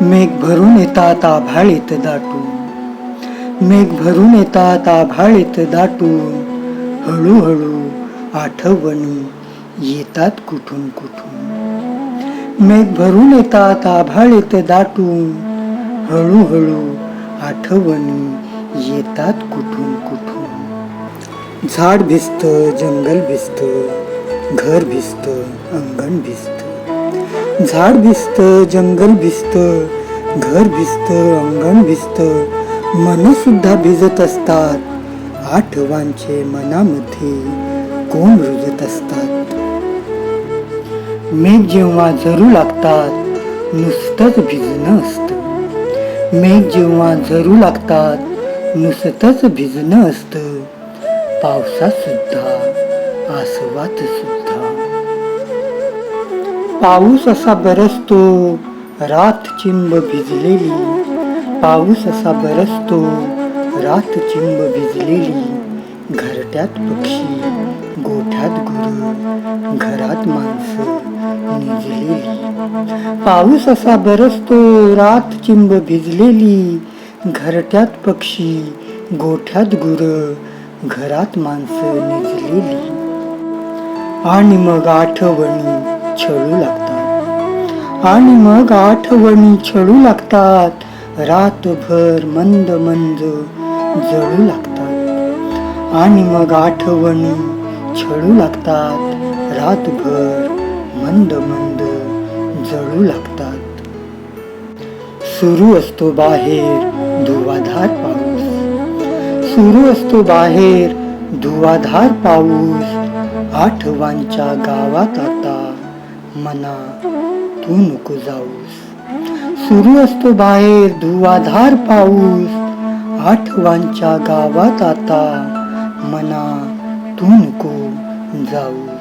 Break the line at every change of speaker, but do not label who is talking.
मेघ भरून येतात आभाळीत दाटून. मेघ भरून येतात आभाळीत दाटून. हळूहळू आठवणी येतात कुठून कुठून. मेघ भरून येतात आभाळीत दाटून. हळूहळू आठवणी येतात कुठून कुठून. झाड भिजत जंगल भिजत घर भिजत अंगण भिजत झाड भिजत जंगल भिजत घर भिजत अंगण भिजत मन सुद्धा भिजत असतात. आठवांचे मनामध्ये कोण रुजत असतात? मेघ जेव्हा जरू लागतात नुसतंच भिजणं असतं. मेघ जेव्हा जरू लागतात नुसतंच भिजणं असतं. पावसात सुद्धा आसवात सुद्धा पाऊस असा बरसतो रात चिंब भिजलेली. पाऊस असा बरसतो रात चिंब भिजलेली. घरट्यात पक्षी गोठ्यात गुरु घरात माणसं निजलेली. पाऊस असा बरसतो रात चिंब भिजलेली. घरट्यात पक्षी गोठ्यात गुर घरात माणसं निजलेली. आणि मग आठवणी छळू लागतात. आणि मग आठवणी छळू लागतात. रातभर मंद मंद जळू लागतात. आणि मग आठवणी छळू लागतात. रातभर मंद मंद जळू लागतात. सुरू असतो बाहेर धुवाधार पाऊस. सुरू असतो बाहेर धुवाधार पाऊस. आठवांच्या गावात आता मना तू नको जाऊस. सुरू असतो बाहेर धुवाधार पाऊस. आठवांच्या गावात आता मना तू नको जाऊस.